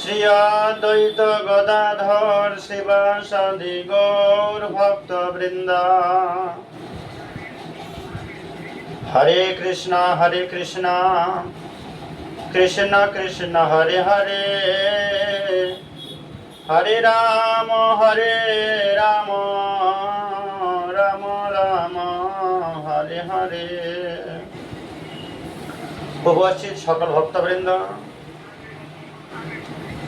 শ্রী অদ্বৈত গদাধর শিবাসাদি গৌর ভক্ত বৃন্দা। হরে কৃষ্ণ হরে কৃষ্ণ কৃষ্ণ কৃষ্ণ, হরে হরে। হরে রাম হরে রাম রাম রাম, হরে হরে। উপস্থিত সকল ভক্তবৃন্দ।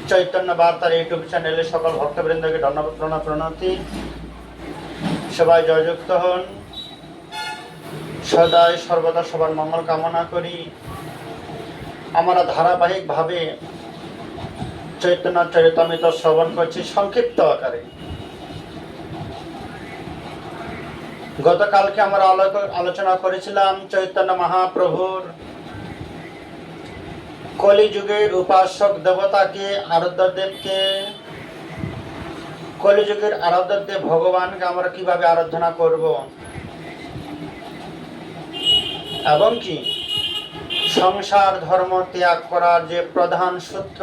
চৈতন্য বার্তার ইউটিউব চ্যানেলে সকল ভক্তবৃন্দকে ধন্যবাদ প্রণাম, প্রণতি। সবাই জয়যুক্ত হন। সদাই সর্বদা সবার মঙ্গল কামনা করি। আমরা ধারাবাহিকভাবে চৈতন্য চরিতামিত শ্রবণ করছি সংক্ষিপ্ত আকারে। গতকালকে আমরা আলো- আলোচনা করেছিলাম চৈতন্য মহাপ্রভুর কলিযুগের উপাসক দেবতাকে আরাধ্য দেবকে, কলিযুগের আরাধ্য দেব ভগবানকে আমরা কীভাবে আরাধনা করব? এবং কি? সংসার ধর্ম ত্যাগ করার যে প্রধান সূত্র,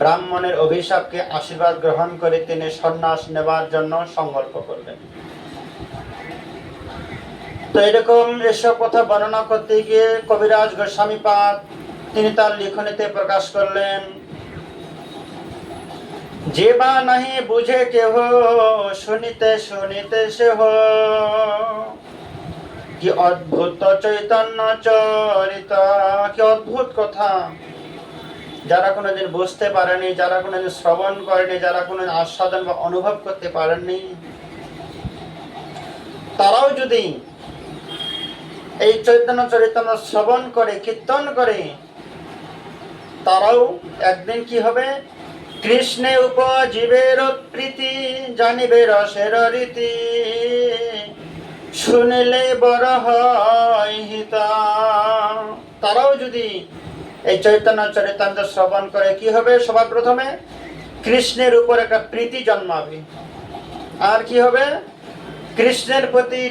ব্রাহ্মণের অভিশাপকে আশীর্বাদ গ্রহণ করে তিনি সন্ন্যাস নেবার জন্য সংকল্প করলেন তো এরকম এসব কথা বর্ণনা করতে গিয়ে কবিরাজ গোস্বামী পাদ তিনি তার লিখনীতে প্রকাশ করলেন, যে বা নাহি বুঝে কেহ, শুনিতে শুনিতে সেহ কি অদ্ভুত চৈতন্য চরিত, কি অদ্ভুত কথা। যারা কোনোদিন বুঝতে পারেনি, যারা কোনোদিন শ্রবণ করেনি, যারা কোনোদিন আস্বাদন বা অনুভব করতে পারেননি, তারাও যদি এই চৈতন্য চরিতামৃত শ্রবণ করে, কীর্তন করে তারাও একদিন কি হবে? কৃষ্ণে উপজীবের প্রীতি, জানিবে রসের রীতি। শুনিলে বড় হয় তারাও যদি এই চৈতন্য চরিতান্ত শ্রবণ করে, কি হবে সবার প্রথমে? কৃষ্ণের উপর একটা প্রীতি জন্মাবে। আর কি হবে? কৃষ্ণের প্রতি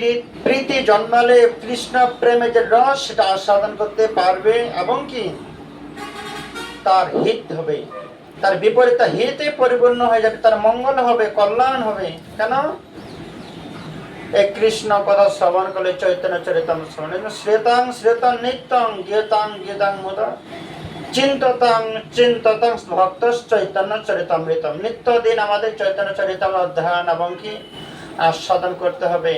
প্রীতি জন্মালে কৃষ্ণ প্রেমে যে রস, সেটা আস্বাদন করতে পারবে। এবং কি? তার হিত হবে। তার বিপরীত হিতে পরিপূর্ণ হয়ে যাবে, তার মঙ্গল হবে, কল্যাণ হবে। কেন? এই কৃষ্ণ কথা শ্রবণ করলে চৈতন্য চরিতম শ্রবণ। শ্রেতাং শ্রেতাং, নিত্যং গীতাং গীতাং মুদ। চিন্ততাং চিন্ততাং ভক্ত চৈতন্য চরিতামৃতম। নিত্য দিন আমাদের চৈতন্য চরিতাম অধ্যয়ন এবং কি? আস্বাদন করতে হবে।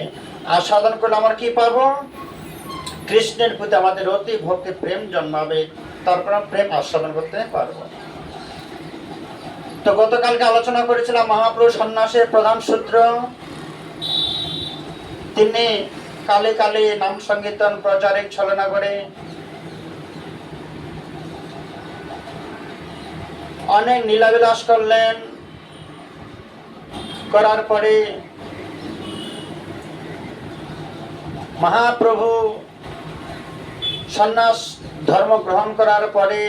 আস্বাদন করলে আমরা কি পাবো? কৃষ্ণের প্রতি আমাদের অতি ভক্তি, প্রেম জন্মাবে। তারপর প্রেম আস্বাদন করতে পারব। তো গতকালকে আলোচনা করেছিলাম মহাপ্রভু সন্ন্যাসের প্রধান সূত্র। তিনি কালে কালে নাম সংকীর্তন প্রচারিক ছলনা করে অনেক লীলাবিলাস করলেন। করার পরে মহাপ্রভু সন্ন্যাস ধর্ম গ্রহণ করার পরে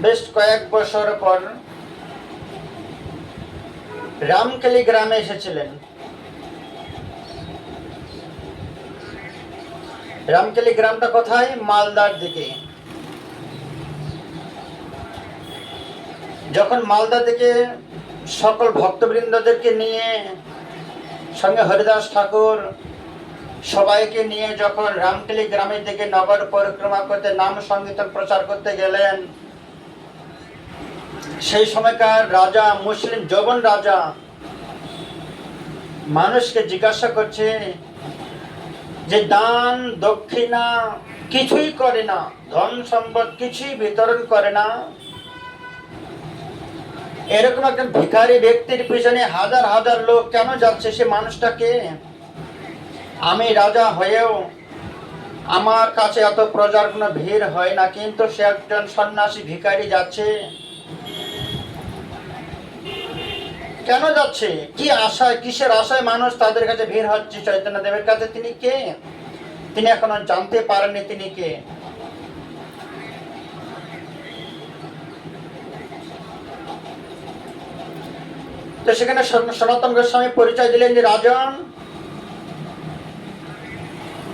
বেশ কয়েক বছর পর রামকেলি গ্রামে এসেছিলেন। রামকেলি গ্রামটা কোথায়? মালদার দিকে। যখন মালদা থেকে সকল ভক্তবৃন্দদেরকে নিয়ে সঙ্গে হরিদাস ঠাকুর সবাইকে নিয়ে যখন রামকেলি গ্রামের দিকে নগর পরিক্রমা করতে, নাম সংকীর্তন প্রচার করতে গেলেন, সেই সময়কার রাজা, মুসলিম যবন রাজা মানুষকে জিজ্ঞাসা করছে যে, দান, দক্ষিণা কিছুই করে না, ধন সম্পদ কিছুই বিতরণ করে না? এরকম একজন ভিখারি ব্যক্তির পিছনে হাজার হাজার লোক কেন যাচ্ছে সে মানুষটাকে? আমি রাজা হয়েও আমার কাছে এত প্রজার কোনো ভিড় হয় না, কিন্তু সে একজন সন্ন্যাসী ভিখারি যাচ্ছে। কেন যাচ্ছে? কি আশায়, কিসের আশায় মানুষ তাদের কাছে ভিড় হচ্ছে? চৈতন্য দেবের কাছে তিনি কে? তিনি এখনও জানতে পারেননি তিনি কে। তো সেখানে সনাতন গোস্বামী পরিচয় দিলেন যে, রাজন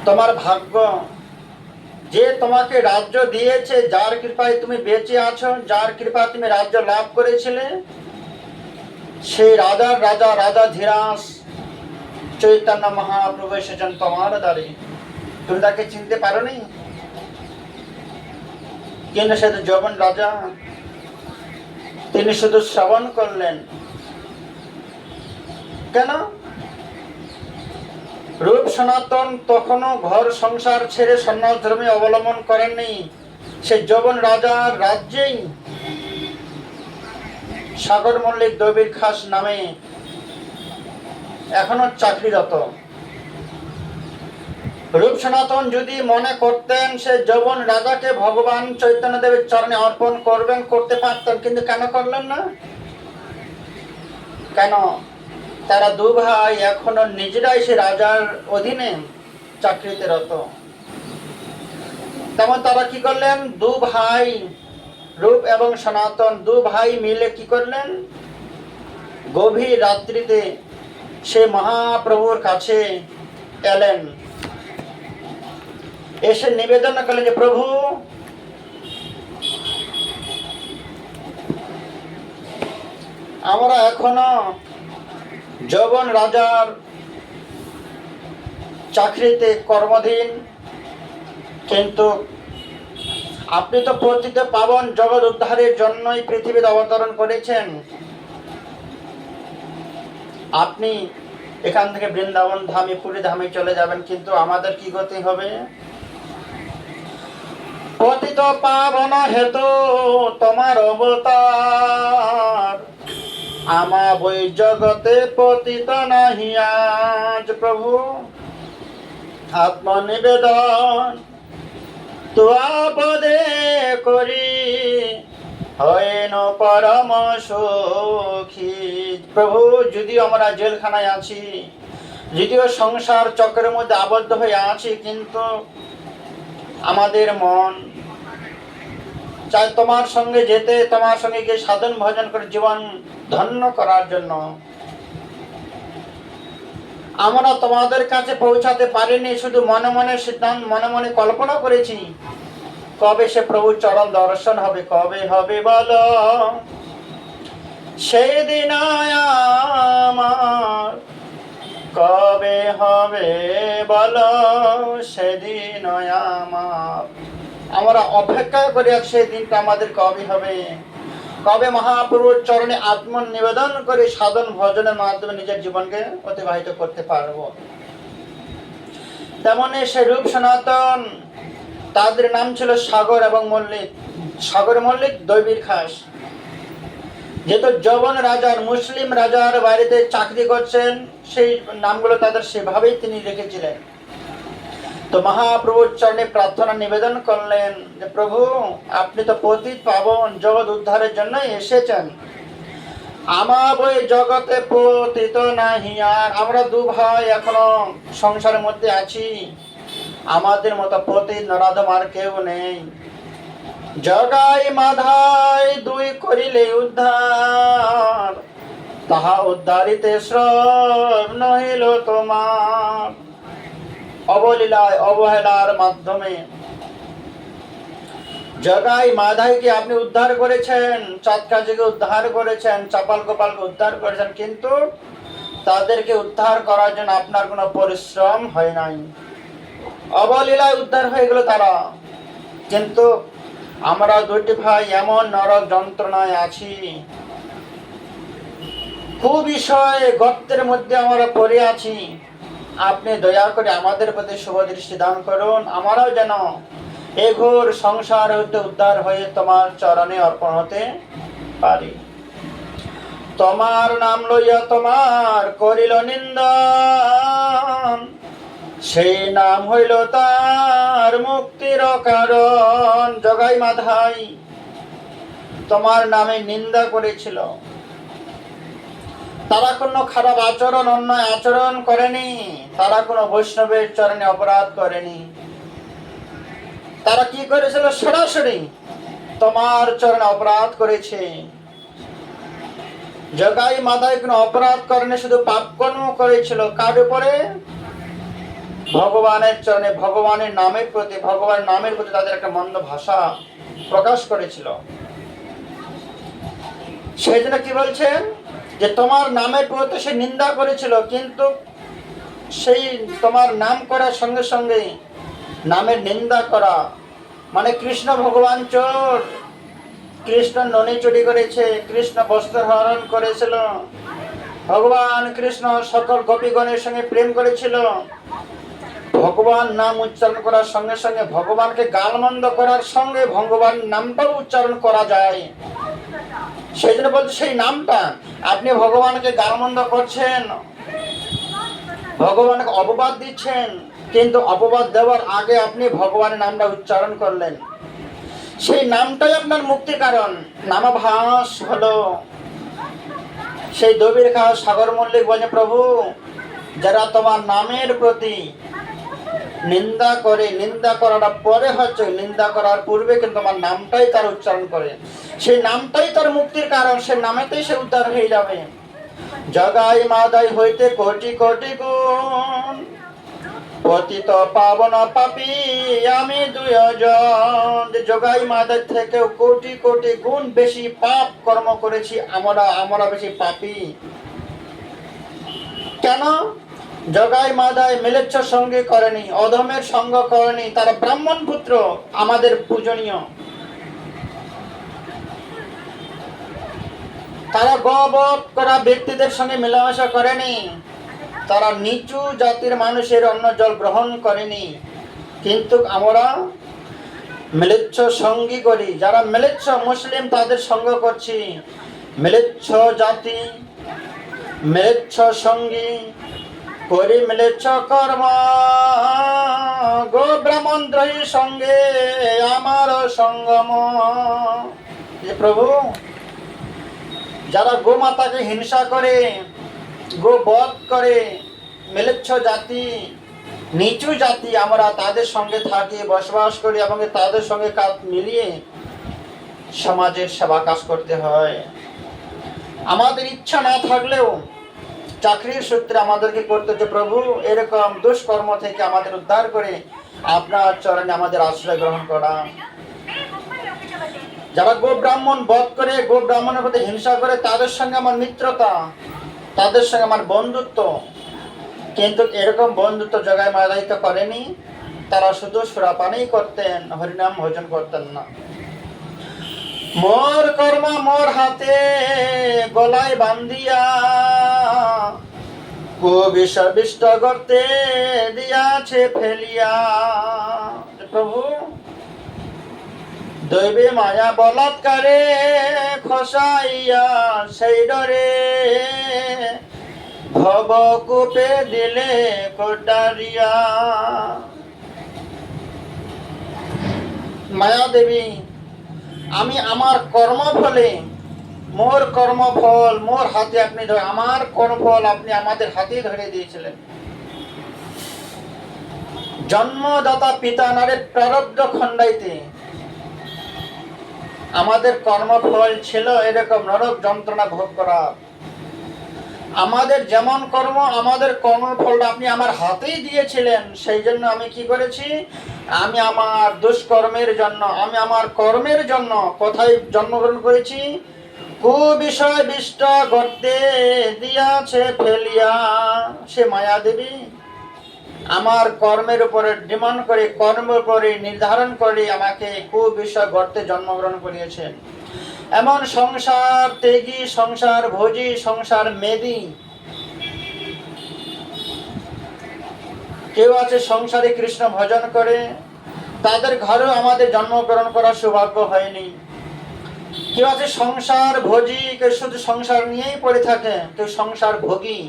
তোমার ভাগ্য। যে তোমাকে রাজ্য দিয়েছে, যার কৃপায় তুমি বেঁচে আছো, যার কৃপায় তুমি রাজ্য লাভ করেছিলে সেই রাজার রাজা রাজা ধীরাস চৈতন্য মহাপ্রভু এসেছেন তোমার দ্বারে। তুমি তাকে চিনতে পারো নি কিন্তু সে তো যবন রাজা, তিনি শুধু শ্রবণ করলেন। কেন? রূপ সনাতন তখনও ঘর সংসার ছেড়ে সন্ন্যাস ধর্মে অবলম্বন করেননি। সে যবন রাজার রাজ্যেই সাগর মল্লিক দবির খাস নামে এখনও চাকরিরত। রূপ সনাতন যদি মনে করতেন, সে যবন রাজাকে ভগবান চৈতন্য দেবের চরণে অর্পণ করবেন, করতে পারতেন, কিন্তু কেন করলেন না? কেন? তারা দু ভাই এখনও নিজেরাই সে রাজার অধীনে চাকরিতে রত। তেমন তারা কি করলেন? দু ভাই রূপ এবং সনাতন দু ভাই মিলে কি করলেন? গভীর রাত্রিতে সে মহাপ্রভুর কাছে এলেন। এসে নিবেদন করলেন যে, প্রভু, আমরা এখনও যবন রাজার চাকরিতে কর্মধীন, কিন্তু আপনি তো পতিত পাবন জগৎ উদ্ধারের জন্যই পৃথিবীতে অবতরণ করেছেন। আপনি এখান থেকে বৃন্দাবন ধামে, পুরী ধামে চলে যাবেন, কিন্তু আমাদের কি গতি হবে? পতিত পাবন হেতু তোমার অবতার। আমা বই জগতে পতিত নাহি আজ, প্রভু। আত্মনিবেদন তোয়া পদে করি হয়েন পরম সুখী। প্রভু, যদিও আমরা জেলখানায় আছি, যদিও সংসার চক্রের মধ্যে আবদ্ধ হয়ে আছি, কিন্তু আমাদের মন চাই তোমার সঙ্গে যেতে, তোমার সঙ্গে গিয়ে সাধন ভজন করে জীবন ধন্য করার জন্য। আমরা তোমাদের কাছে পৌঁছাতে পারিনি, শুধু মনে মনে সিদ্ধান্ত, মনে মনে কল্পনা করেছি। কবে সে প্রভু চরণ দর্শন হবে, কবে হবে বল? সেদিন আমার, কবে হবে বল? সেদিন আমার। আমরা অপেক্ষা করি সেই দিনটা আমাদের কবে হবে? কবে মহাপ্রভুর চরণে আত্মনিবেদন করে সাধন ভজনের মাধ্যমে নিজের জীবনকে অতিবাহিত করতে পারব? তেমনি সে রূপ সনাতন, তাদের নাম ছিল সাগর এবং মল্লিক। সাগর মল্লিক দৈবীর খাস। যেহেতু যবন রাজার, মুসলিম রাজার বাড়িতে চাকরি করছেন, সেই নামগুলো তাদের সেভাবেই তিনি রেখেছিলেন তো মহাপ্রভুর চরণে প্রার্থনা নিবেদন করলেন যে, প্রভু, আপনি তো পতিত পাবন, জগৎ উদ্ধারের জন্য এসেছেন। আমার বই জগতে পতিত নাহি, আর আমরা দু ভাই এখনও সংসারের মধ্যে আছি। আমাদের মতো পতিত নরাধম আর কেউ নেই। জগাই মাধাই দুই করিলে উদ্ধার, তাহা উদ্ধারিতে শ্রম নহিল তোমার। অবলীলায়, অবহেলার মাধ্যমে। জগাই মাধাইকে আপনি উদ্ধার করেছেন চাঁদকাজিকে উদ্ধার করেছেন, চাপাল গোপালকে উদ্ধার করেছেন, কিন্তু তাদেরকে উদ্ধার করার জন্য আপনার কোনো পরিশ্রম হয় নাই। অবলীলায় উদ্ধার হয়ে গেল তারা। কিন্তু আমরা দুটি ভাই এমন নরক যন্ত্রণায় আছি। কুবিষয় গর্তের মধ্যে আমরা পড়ে আছি। আপনি দয়া করে আমাদের প্রতি শুভ দৃষ্টি দান করুন। আমারও যেন এ ঘোর সংসার হইতে উদ্ধার হয়ে তোমার চরণে অর্পণ হতে পারি। তোমার নাম লইয়া তোমার করিল নিন্দন। সেই নাম হইল তার মুক্তির কারণ। জগাই মাধাই তোমার নামে নিন্দা করেছিল। তারা কোনো খারাপ আচরণ, অন্যায় আচরণ করেনি। তারা কোনো বৈষ্ণবের চরণে অপরাধ করেনি। তারা কি করেছিল? সরাসরি তোমার চরণে অপরাধ করেছে। জগাই মাথায় কোনো অপরাধ করেনি, শুধু পাপ কর্ম করেছিল। কার উপরে? ভগবানের চরণে, ভগবানের নামের প্রতি, ভগবানের নামের প্রতি তাদের একটা মন্দ ভাষা প্রকাশ করেছিল। সেই জন্য কি বলছেন যে তোমার নামের প্রতি সে নিন্দা করেছিল, কিন্তু সেই তোমার নাম করার সঙ্গে সঙ্গে নামের নিন্দা করা। মানে কৃষ্ণ ভগবান চোর। কৃষ্ণ ননি চুরি করেছে, কৃষ্ণ বস্ত্র হরণ করেছিল। ভগবান কৃষ্ণ সকল গোপীগণের সঙ্গে প্রেম করেছিল। ভগবান নাম উচ্চারণ করার সঙ্গে সঙ্গে ভগবানকে গালমন্দ করার সঙ্গে ভগবান নামটাও উচ্চারণ করা যায়। সেই জন্য বলছে, সেই নামটা। আপনি ভগবানকে গালমন্দ করছেন, ভগবানকে অপবাদ দিচ্ছেন, কিন্তু অপবাদ দেওয়ার আগে আপনি ভগবানের নামটা উচ্চারণ করলেন। সেই নামটাই আপনার মুক্তির কারণ। নামাভাস হলো। সেই দবির খাওয়া সাগর মল্লিক বলে, প্রভু, যারা তোমার নামের প্রতি নিন্দা করে, নিন্দা করাটা পরে হচ্ছে নিন্দা করার পূর্বে কিন্তু তোমার নামটাই তার উচ্চারণ করে। সেই নামটাই তার মুক্তির কারণ সেই নামেতেই সে উদ্ধার হয়ে যাবে। জগাই মাদাই হইতে কোটি কোটি গুণ। পতিত পাবন পাপি আমি দুজন জগাই মাদাই থেকেও কোটি কোটি গুণ বেশি পাপ কর্ম করেছি, আমরা আমরা বেশি পাপী। কেন? জগাই মাদাই মেলেচ্ছ সঙ্গে করেনি, অধমের সঙ্গ করেনি, তারা ব্রাহ্মণ পুত্র আমাদের পূজনীয়। তারা গবত করা ব্যক্তিদের সঙ্গে মেলামেশা করেনি, তারা নিচু জাতির মানুষের অন্ন জল গ্রহণ করেনি। কিন্তু আমরা মেলেচ্ছ সঙ্গী করি, যারা মেলেচ্ছ মুসলিম তাদের সঙ্গ করছি। মেলেচ্ছ জাতি, মেলেচ্ছ সঙ্গী করি মেলেচ্ছ কর্ম গো ব্রাহ্মণ দ্রোহী সঙ্গে আমার সঙ্গম। যে প্রভু, যারা গোমাতাকে হিংসা করে, গো বধ করে, মেলেচ্ছ জাতি, নিচু জাতি, আমরা তাদের সঙ্গে থাকি বসবাস করি এবং তাদের সঙ্গে কাজ মিলিয়ে সমাজের সেবা কাজ করতে হয়। আমাদের ইচ্ছা না থাকলেও চাকরির সূত্রে আমাদেরকে করতে হচ্ছে, প্রভু, এরকম দুষ্কর্ম থেকে আমাদের উদ্ধার করে আপনার চরণে আমাদের আশ্রয় গ্রহণ করা। যারা গো ব্রাহ্মণ বধ করে গো ব্রাহ্মণের প্রতি হিংসা করে, তাদের সঙ্গে আমার মিত্রতা, তাদের সঙ্গে আমার বন্ধুত্ব। কিন্তু এরকম বন্ধুত্ব জগায় মাদায়িত করেনি, তারা শুধু সুরাপানেই করতেন, হরিনাম ভোজন করতেন না। মোর কর্ম মোর হাতে গলায় বান্দিয়া কুবিষ্ট করতে দিয়াছে ফেলিয়া। প্রভু, দৈবে মায়া বলাৎকারে খসাইয়া সেই ডরে ভব কূপে দিলে কোটারিয়া। মায়া দেবী আমি আমার কর্মফলে, মোর কর্মফল, মোর হাতে আপনি ধরে, আমার কর্মফল আপনি আমাদের হাতে ধরে দিয়েছিলেন। জন্মদাতা পিতা নারে প্রারব্ধ খণ্ডাইতে, আমাদের কর্মফল ছিল এরকম নরক যন্ত্রণা ভোগ করা। আমাদের যেমন কর্ম, আমাদের কর্মফলটা আপনি আমার হাতেই দিয়েছিলেন, সেই জন্য আমি কি করেছি? আমি আমার দুষ্কর্মের জন্য, আমি আমার কর্মের জন্য কোথায় জন্মগ্রহণ করেছি? কুবিষয় বিষ্ট গর্তে দিয়াছে ফেলিয়া, সে মায়া দেবী। আমার কর্মের উপরে ডিমান্ড করে, কর্মের উপরে নির্ধারণ করে আমাকে কুবিষয় গর্তে জন্মগ্রহণ করিয়েছেন। এমন সংসার তেগি সংসার, ভোজি সংসার, মেদি। কেউ আছে সংসারে কৃষ্ণ ভজন করে, তাদের ঘরেও আমাদের জন্মগ্রহণ করার সৌভাগ্য হয়নি। কেউ আছে সংসার ভোজি, কেউ শুধু সংসার নিয়েই পড়ে থাকে, কেউ সংসার ভোগী,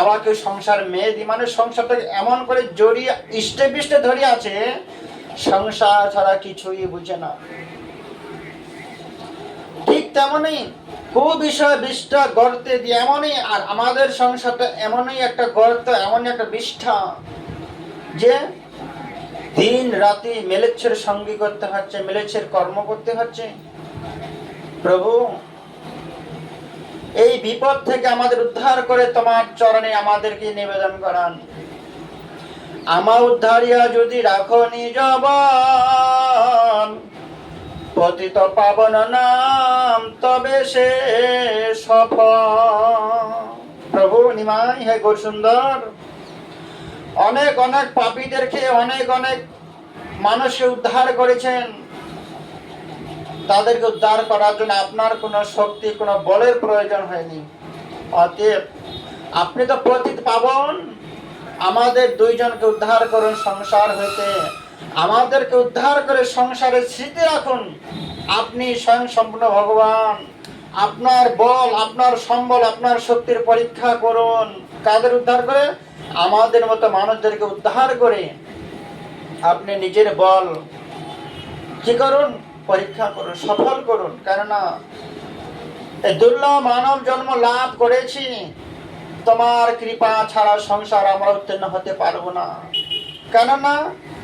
আবার কেউ সংসার মেয়েদি মানে সংসারটাকে এমন করে জড়িয়ে, ইষ্টে বিষ্টে ধরে আছে, সংসার ছাড়া কিছুই বুঝে না। ঠিক তেমনই কুবিষয় বিষ্ঠা গর্তে দিয়ে এমনই আর আমাদের সংসারটা এমনই একটা গর্ত, এমনই একটা বিষ্ঠা যে দিন রাতি মেলেচ্ছের সঙ্গী করতে হচ্ছে, মেলেচ্ছের কর্ম করতে হচ্ছে। প্রভু, এই বিপদ থেকে আমাদের উদ্ধার করে তোমার চরণে আমাদেরকে নিবেদন করান। আমা উদ্ধারিয়া যদি রাখো নিজবন পতিত পাবন নাম তবে সে প্রভু নিমাই হে গৌর সুন্দর। অনেক অনেক পাপীদেরকে অনেক অনেক মানুষকে উদ্ধার করেছেন। তাদেরকে উদ্ধার করার জন্য আপনার কোনো শক্তি, কোনো বলের প্রয়োজন হয়নি। অতএব আপনি তো পতিত পাবন। আমাদের দুইজনকে উদ্ধার করুন সংসার হইতে। আমাদেরকে উদ্ধার করে সংসারে স্মৃতি রাখুন। আপনি স্বয়ং সম্পূর্ণ ভগবান। আপনার বল, আপনার সম্বল, আপনার শক্তির পরীক্ষা করুন। কাদের উদ্ধার করে? আমাদের মতো মানুষদেরকে উদ্ধার করে। আপনি নিজের বল কি করুন? পরীক্ষা করুন, সফল করুন। কেননা দুর্লভ মানব জন্ম লাভ করেছি। তোমার কৃপা ছাড়া সংসার আমরা উত্তীর্ণ হতে পারব না। কেননা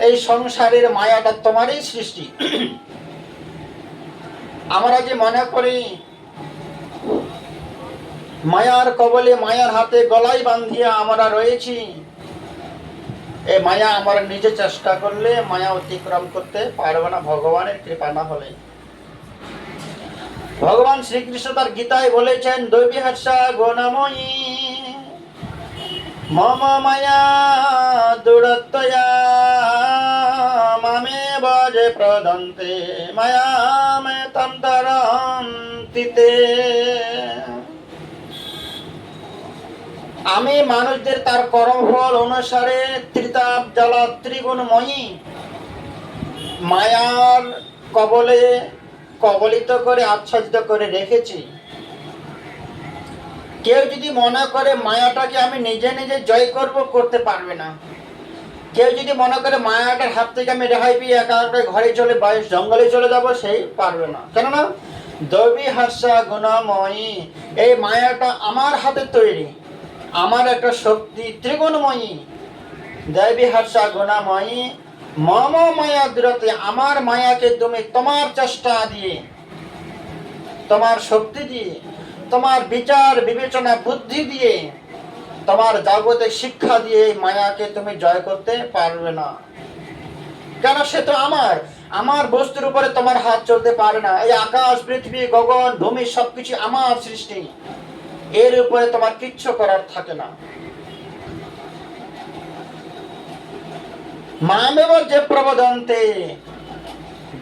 এই সংসারের মায়াটা তোমারই সৃষ্টি। আমরা যে মনে করি, মায়ার কবলে মায়ার হাতে গলায় বান্ধিয়া আমরা রয়েছি, এ মায়া আমরা নিজে চেষ্টা করলে মায়া অতিক্রম করতে পারবে না, ভগবানের কৃপা না হলে। ভগবান শ্রীকৃষ্ণ তার গীতায় বলেছেন, দৈবী হাসা গুণময়ী। মম মায়া দুরত্তয়া মামে বজে প্রদন্তে, মায়া মে তন্তরন্তিতে আমি মানুষদের তার কর্মফল অনুসারে ত্রিতাপ জ্বালা ত্রিগুণময়ী, মায়ার কবলে কবলিত করে আচ্ছাদিত করে রেখেছি। কেউ যদি মনে করে মায়াটাকে আমি নিজে নিজে জয় করব, করতে পারবে না। কেউ যদি মনে করে মায়াটার হাত থেকে আমি রেহাই পেয়ে একা ঘরে চলে বাইশ জঙ্গলে চলে যাব, সেই পারবে না। কেননা, দবি হাস্যা গুণাময়ী, এই মায়াটা আমার হাতে তৈরি। আমার একটা শক্তি ত্রিগুণময়ী। দৈবী হাস্যা গুণাময়ী, মম মায়া দূরতে, আমার মায়াকে তুমি তোমার চেষ্টা দিয়ে, তোমার শক্তি দিয়ে তোমার বিচার, বিবেচনা, বুদ্ধি দিয়ে, তোমার জাগতিক শিক্ষা দিয়ে মায়াকে তুমি জয় করতে পারবে না। কেন সে তো আমার? আমার বস্তুর উপরে তোমার হাত চলতে পারে না। এই আকাশ, পৃথিবী, গগন, ভূমি সবকিছু আমার সৃষ্টি। এর উপরে তোমার কিচ্ছু করার থাকে না। মামেব যে প্রবদন্তে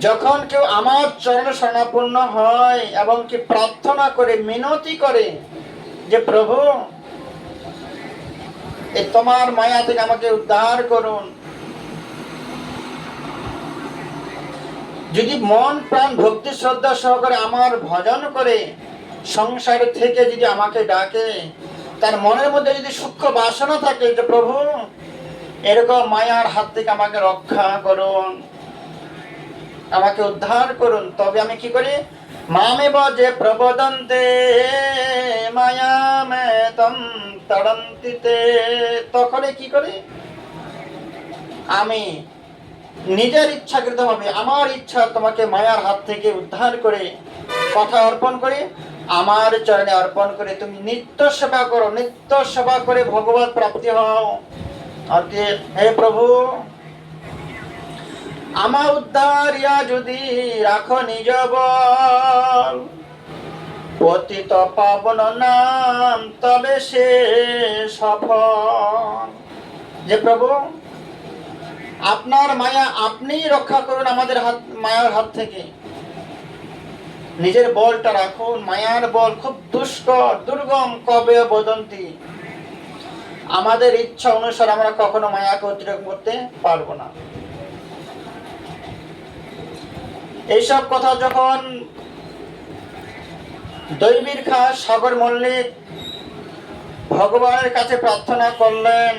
যখন কেউ আমার চরণ শরণাপন্ন হয় এবং কি প্রার্থনা করে, মিনতি করে যে, প্রভু, এ তোমার মায়া থেকে আমাকে উদ্ধার করুন। যদি মন, প্রাণ, ভক্তি, শ্রদ্ধা সহকারে আমার ভজন করে, সংসার থেকে যদি আমাকে ডাকে, তার মনের মধ্যে যদি সূক্ষ্ম বাসনা থাকে যে, প্রভু, এরকম মায়ার হাত থেকে আমাকে রক্ষা করুন। আমাকে উদ্ধার করুন। তবে আমি কি করি? মামে বজে প্রবদন্তে মায়া মে তম তড়ন্তিতে। তখনই কি করি? আমি নিজের ইচ্ছাকৃত ভাবে আমার ইচ্ছা তোমাকে মায়ার হাত থেকে উদ্ধার করে কথা অর্পণ করে, আমার চরণে অর্পণ করে তুমি নিত্য সেবা করো, নিত্য সেবা করে ভগবত প্রাপ্তি হও। অতএব হে প্রভু আমা উদ্ধারিয়া যদি রাখো নিজ বল পতিত পাবন নাম তবে সে সফল। যে প্রভু, আপনার মায়া আপনি রক্ষা করুন আমাদের হাত, মায়ার হাত থেকে। নিজের বলটা রাখুন, মায়ার বল খুব দুষ্কর, দুর্গম কবে বদন্তি? আমাদের ইচ্ছা অনুসারে আমরা কখনো মায়াকে অতিরিক্ত করতে পারব না। এইসব কথা যখন দৈবীর খাস সাগর মল্লিক ভগবানের কাছে প্রার্থনা করলেন,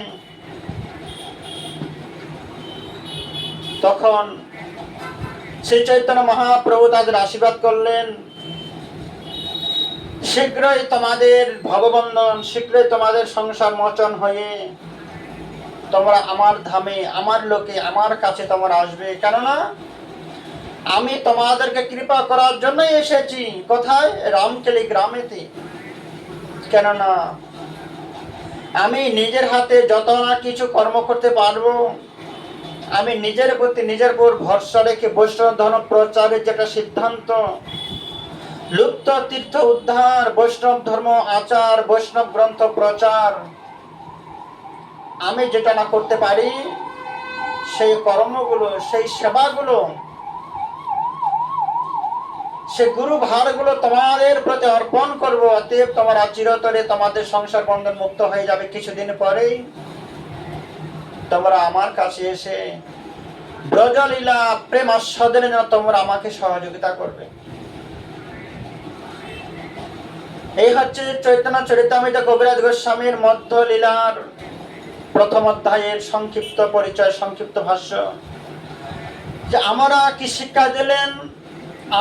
তখন শ্রী চৈতন্য মহাপ্রভু তাদের আশীর্বাদ করলেন। শীঘ্রই তোমাদের ভগবন্ধন শীঘ্রই তোমাদের সংসার মোচন হয়ে তোমরা আমার ধামে, আমার লোকে, আমার কাছে তোমরা আসবে। কেননা আমি তোমাদেরকে কৃপা করার জন্যই এসেছি। কোথায়? রামকেলি গ্রামেতে। কেননা আমি নিজের হাতে যত না কিছু কর্ম করতে পারব, আমি নিজের প্রতি নিজের উপর ভরসা রেখে বৈষ্ণব ধর্ম প্রচারের যেটা সিদ্ধান্ত, লুপ্ত তীর্থ উদ্ধার, বৈষ্ণব ধর্ম আচার, বৈষ্ণব গ্রন্থ প্রচার, আমি যেটা না করতে পারি, সেই কর্মগুলো, সেই সেবাগুলো সে গুরু ভারগুলো তোমাদের প্রতি অর্পণ করব, অতএব তোমার চিরতরে তোমাদের সংসার বন্ধন মুক্ত হয়ে যাবে কিছুদিন পরেই। তোমরা আমার কাছে এসে ব্রজলীলা প্রেম আস্বাদনের জন্য তোমরা আমাকে সহযোগিতা করবে। এই হচ্ছে চৈতন্য চরিতামিত কবিরাজ গোস্বামীর মধ্য লীলার প্রথম অধ্যায়ের সংক্ষিপ্ত পরিচয়, সংক্ষিপ্ত ভাষ্য। যে আমরা কি শিক্ষা দিলেন?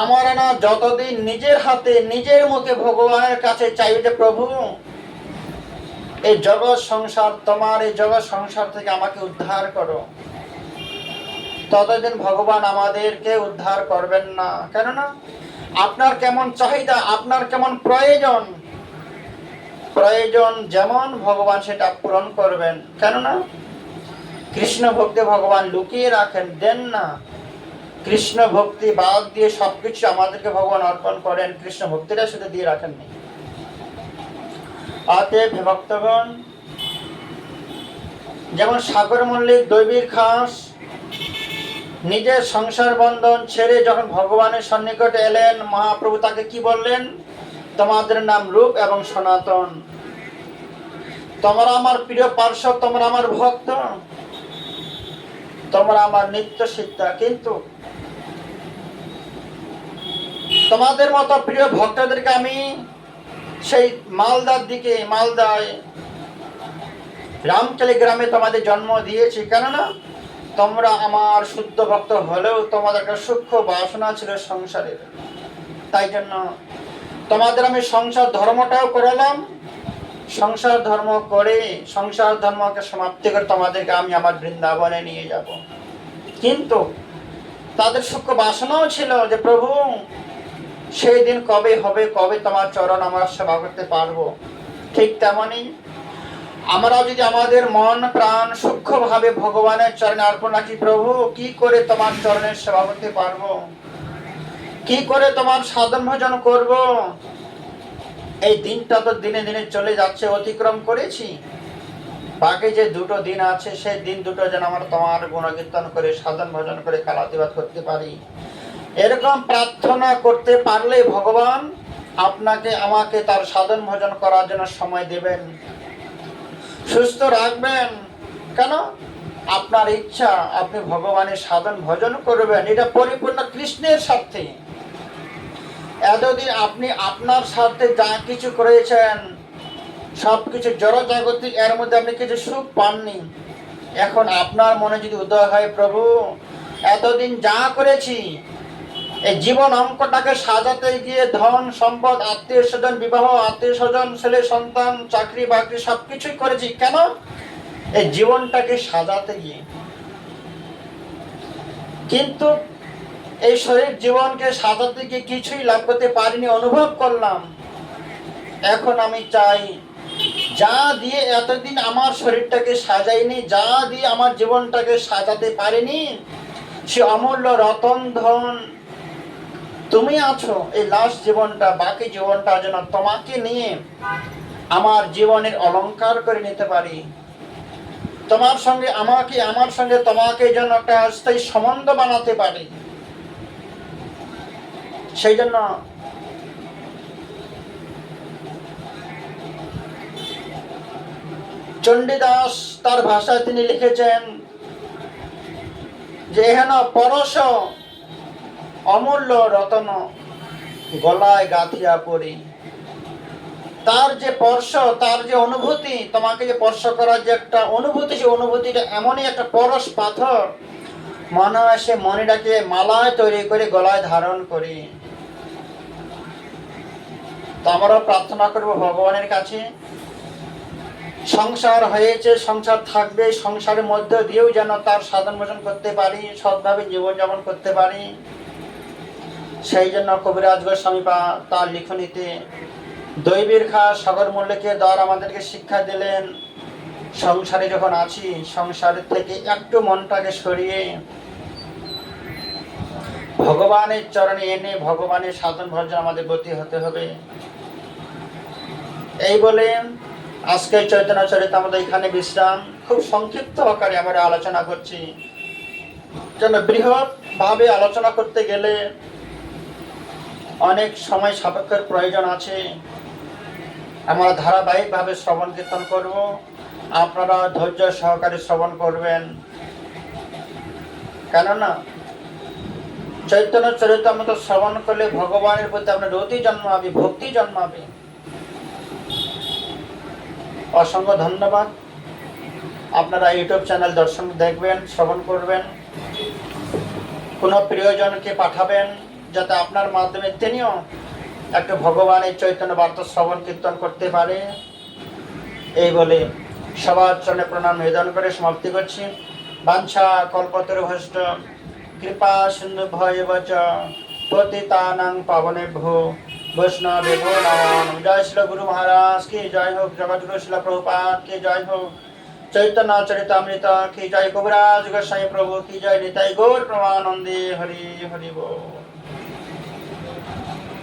আমরা না যতদিন নিজের হাতে, নিজের মুখে ভগবানের কাছে চাইবে প্রভু, এই জগৎ সংসার, তোমার এই জগৎ সংসার থেকে আমাকে উদ্ধার করো। ততদিন ভগবান আমাদেরকে উদ্ধার করবেন না। কেননা, আপনার কেমন চাহিদা, আপনার কেমন প্রয়োজন? প্রয়োজন যেমন ভগবান সেটা পূরণ করবেন। কেননা, কৃষ্ণ ভক্তি ভগবান লুকিয়ে রাখেন, দেন না। কৃষ্ণ ভক্তি বাদ দিয়ে সবকিছু আমাদেরকে ভগবান অর্পণ করেন, কৃষ্ণ ভক্তিটা শুধু দিয়ে অতএব হে ভক্তগণ যেমন সাগর মল্লিক, দৈবীর খাস, নিজের সংসার বন্ধন ছেড়ে যখন ভগবানের সন্নিকটে এলেন, মহাপ্রভু তাকে কি বললেন? তোমাদের নাম রূপ এবং সনাতন। তোমরা আমার প্রিয় পার্শ্ব তোমরা আমার ভক্ত। তোমরা আমার নিত্য শিক্ষা কিন্তু তোমাদের মতো প্রিয় ভক্তদেরকে আমি সেই মালদার দিকে, মালদায়, রামকেলি গ্রামে তোমাদের জন্ম দিয়েছি। কেননা তোমরা আমার শুদ্ধ ভক্ত হলেও তোমাদের একটা সূক্ষ্ম বাসনা ছিল সংসারের। তাই জন্য তোমাদের আমি সংসার ধর্মটাও করালাম সংসার ধর্ম করে, সংসার ধর্মকে সমাপ্তি করে তোমাদেরকে আমি আমার বৃন্দাবনে নিয়ে যাব। কিন্তু তাদের সূক্ষ্ম বাসনাও ছিল যে, প্রভু, সেই দিন কবে হবে, কবে তোমার চরণ আমরা সেবা করতে পারব? ঠিক তেমনই আমরা যদি আমাদের মন, প্রাণ সূক্ষ্মভাবে ভগবানের চরণে অর্পণ রাখি, প্রভু, কি করে তোমার চরণের সেবা করতে পারব? কি করে তোমার সাধন ভজন করব? এই দিনটা তো দিনে দিনে চলে যাচ্ছে, অতিক্রম করেছি। বাকি যে দুটো দিন আছে, সেই দিন দুটো যেন আমরা তোমার গুণকীর্তন করে, সাধন ভজন করে, কালাতিবাদ করতে পারি। এরকম প্রার্থনা করতে পারলে ভগবান আপনাকে, আমাকে তার সাধন ভজন করার জন্য সময় দেবেন। সুস্থ রাখবেন। কেন? আপনার ইচ্ছা, আপনি ভগবানের সাধন ভজন করবেন। এটা পরিপূর্ণ কৃষ্ণের স্বার্থে। এতদিন আপনি আপনার স্বার্থে যা কিছু করেছেন সব কিছু জড়জাগতিক এর মধ্যে আপনি কিছু সুখ পাননি। এখন আপনার মনে যদি উদয় হয়, প্রভু, এতদিন যা করেছি, এই জীবন অঙ্কটাকে সাজাতে গিয়ে ধন, সম্পদ, আত্মীয় স্বজন, বিবাহ, আত্মীয় স্বজন, ছেলে, সন্তান, চাকরি, বাকরি সব কিছুই করেছি, কেন? এই জীবনটাকে সাজাতে গিয়ে। কিন্তু এই শরীর জীবনকে সাজাতে গিয়ে কিছুই লাভ করতে পারিনি, অনুভব করলাম। এখন আমি চাই, যা দিয়ে এতদিন আমার শরীরটাকে সাজাইনি, যা দিয়ে আমার জীবনটাকে সাজাতে পারিনি, সে অমূল্য রতন ধন। তুমি আছো এই লাস্ট জীবনটা, বাকি জীবনটা যেন তোমাকে নিয়ে আমার জীবনের অলংকার করে নিতে পারি। তোমার সঙ্গে আমাকে, আমার সঙ্গে তোমাকে যেন একটা স্থায়ী সম্বন্ধ বানাতে পারি। সেই জন্য চণ্ডীদাস তার ভাষায় তিনি লিখেছেন যে হেন পরশ অমূল্য রতন গলায় গাঁথিয়া পড়ি। তার যে স্পর্শ, তার যে অনুভূতি, তোমাকে যে স্পর্শ করার যে একটা অনুভূতি সে অনুভূতিটা এমনই একটা পরশ পাথর। মনে হয় সে মনিটাকে মালায় তৈরি করে গলায় ধারণ করি। তো আমরাও প্রার্থনা করব ভগবানের কাছে। সংসার হয়েছে, সংসার থাকবে, সংসারের মধ্যে দিয়েও যেন তার সাধন ভোজন করতে পারি, সৎভাবে জীবনযাপন করতে পারি। সেই জন্য কবিরাজ গোস্বামী বা তার লিখনীতে দৈবীর খা, সাগর মল্লিকের দ্বার আমাদেরকে শিক্ষা দিলেন। সংসারে যখন আছি সংসারের থেকে একটু মনটাকে সরিয়ে ভগবানের চরণে এনে ভগবানের সাধন ভজন আমাদের গতি হতে হবে। এই বলে আজকে চৈতন্য চরিত আমাদের এখানে বিশ্রাম। খুব সংক্ষিপ্ত আকারে আমরা আলোচনা করছি। যেন বৃহৎ ভাবে আলোচনা করতে গেলে অনেক সময় সাপেক্ষের প্রয়োজন আছে। আমরা ধারাবাহিকভাবে শ্রবণ কীর্তন করব। আপনারা ধৈর্য সহকারে শ্রবণ করবেন। কেননা চৈতন্য চরিত মতো শ্রবণ করলে ভগবানের প্রতি আপনার রতি জন্মাবে, ভক্তি জন্মাবে। অসংখ্য ধন্যবাদ। আপনারা ইউটিউব চ্যানেল দর্শন দেখবেন, শ্রবণ করবেন। কোনো প্রিয়জনকে পাঠাবেন, যাতে আপনার মাধ্যমে তিনিও একটা ভগবানের চৈতন্য বার্তা শ্রবণ কীর্তন করতে পারে। এই বলে সবার চরণে প্রণাম নিবেদন করে সমাপ্তি করছি। বাঞ্ছা কল্পতর ভষ্ট কৃপা সিন্ধু ভয় বচ। পতিতানং পাবনে ভো নমামি জয় শ্রী গুরু মহারাজ। কি জয় হোক জগৎগুরু শিল প্রভুপাত কি জয় হোক চৈতন্য চরিতামৃত। কি জয় কবিরাজ গোসাই প্রভু। কি জয় নিতাই গৌর প্রমানন্দে। হরি হরি বল।